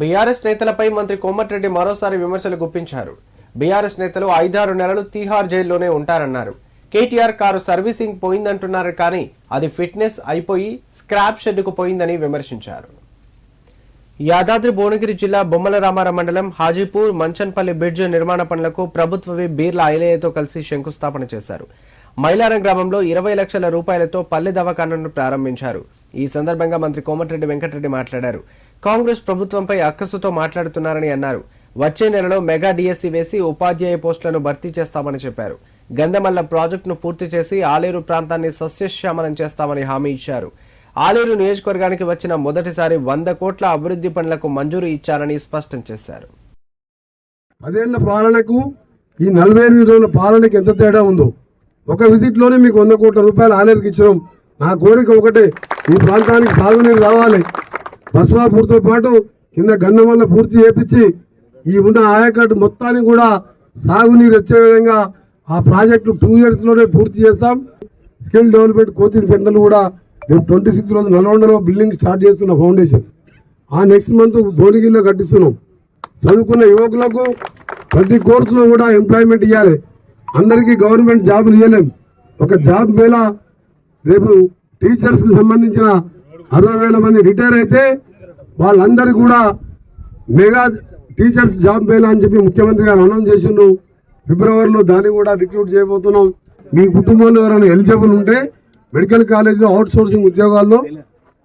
BRS నేతలపై మంత్రి కోమటిరెడ్డి మరోసారి విమర్శలు గుప్పించారు. బీఆర్ఎస్ నేతలు ఐదారు నెలలు తీహార్ జైల్లోనే ఉంటారన్నారు. కేటీఆర్ కారు సర్వీసింగ్ పోయిందంటున్నారు కానీ అది ఫిట్నెస్ అయిపోయి స్క్రాప్ షెడ్కు పోయిందని విమర్శించారు. యాదాద్రి భువనగిరి జిల్లా బొమ్మల రామారం మండలం హాజీపూర్ మంచన్పల్లి బ్రిడ్జ్ నిర్మాణ పనులకు ప్రభుత్వవి బీర్ల ఐలయ్యతో కలిసి శంకుస్థాపన చేశారు. మైలారం గ్రామంలో ఇరవై లక్షల రూపాయలతో పల్లె దవాఖానను ప్రారంభించారు. ఈ సందర్భంగా మంత్రి కోమటిరెడ్డి వెంకటరెడ్డి మాట్లాడారు. కాంగ్రెస్ ప్రభుత్వంపై అక్కసుతో మాట్లాడుతున్నారని అన్నారు. వచ్చే నెలలో మెగా డిఎస్సి వేసి ఉపాధ్యాయ పోస్టులను భర్తీ చేస్తామని చెప్పారు. గంధమల్ల ప్రాజెక్టును పూర్తి చేసి ఆలేరు ప్రాంతాన్ని సస్యశ్యామలం చేస్తామని హామీ ఇచ్చారు. ఆలేరు నియోజకవర్గానికి వచ్చిన మొదటిసారి వంద కోట్ల అభివృద్ధి పనులకు మంజూరు ఇచ్చారని స్పష్టం చేశారు. పదేళ్ళ పాలనకు ఈ నలభై ఎనిమిది రోజుల పాలనకి ఎంత తేడా ఉందో? ఒక విజిట్లోనే మీకు వంద కోట్ల రూపాయలు ఆలేరుకి ఇచ్చడం నా కోరిక ఒకటే ఈ ప్రాంతానికి సాగునీరు రావాలి. బస్వాపూర్తో పాటు కింద గన్నమల్ల పూర్తి చేపించి ఈ ఉన్న ఆయకట్టు మొత్తానికి కూడా సాగునీరు వచ్చే విధంగా ఆ ప్రాజెక్టు టూ ఇయర్స్లోనే పూర్తి చేస్తాం. స్కిల్ డెవలప్మెంట్ కోచింగ్ సెంటర్లు కూడా రేపు ట్వంటీ సిక్స్ రోజు నల్గొండలో బిల్డింగ్ స్టార్ట్ చేస్తున్న ఫౌండేషన్. ఆ నెక్స్ట్ మంత్ భువనగిరిలో కట్టిస్తున్నాం. చదువుకున్న యువకులకు ప్రతి కోర్సులో కూడా ఎంప్లాయ్మెంట్ ఇవ్వాలి అందరికీ గవర్నమెంట్ జాబులు ఇవ్వలేం ఒక జాబ్ మేళ రేపు టీచర్స్కి సంబంధించిన అరవై వేల మంది రిటైర్ అయితే వాళ్ళందరూ కూడా మెగా టీచర్స్ జాబ్ మేళ అని చెప్పి ముఖ్యమంత్రి గారు అనౌన్స్ చేసిండు. ఫిబ్రవరిలో దాన్ని కూడా రిక్రూట్ చేయబోతున్నాం. మీ కుటుంబంలో ఎవరైనా ఎలిజిబుల్ ఉంటే మెడికల్ కాలేజీలో అవుట్ సోర్సింగ్ ఉద్యోగాల్లో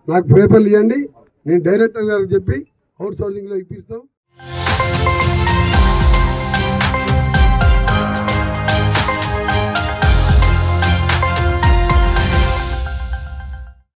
నాకు పేపర్లు ఇవ్వండి నేను డైరెక్టర్ గారికి చెప్పి అవుట్ సోర్సింగ్లో ఇప్పిస్తాం.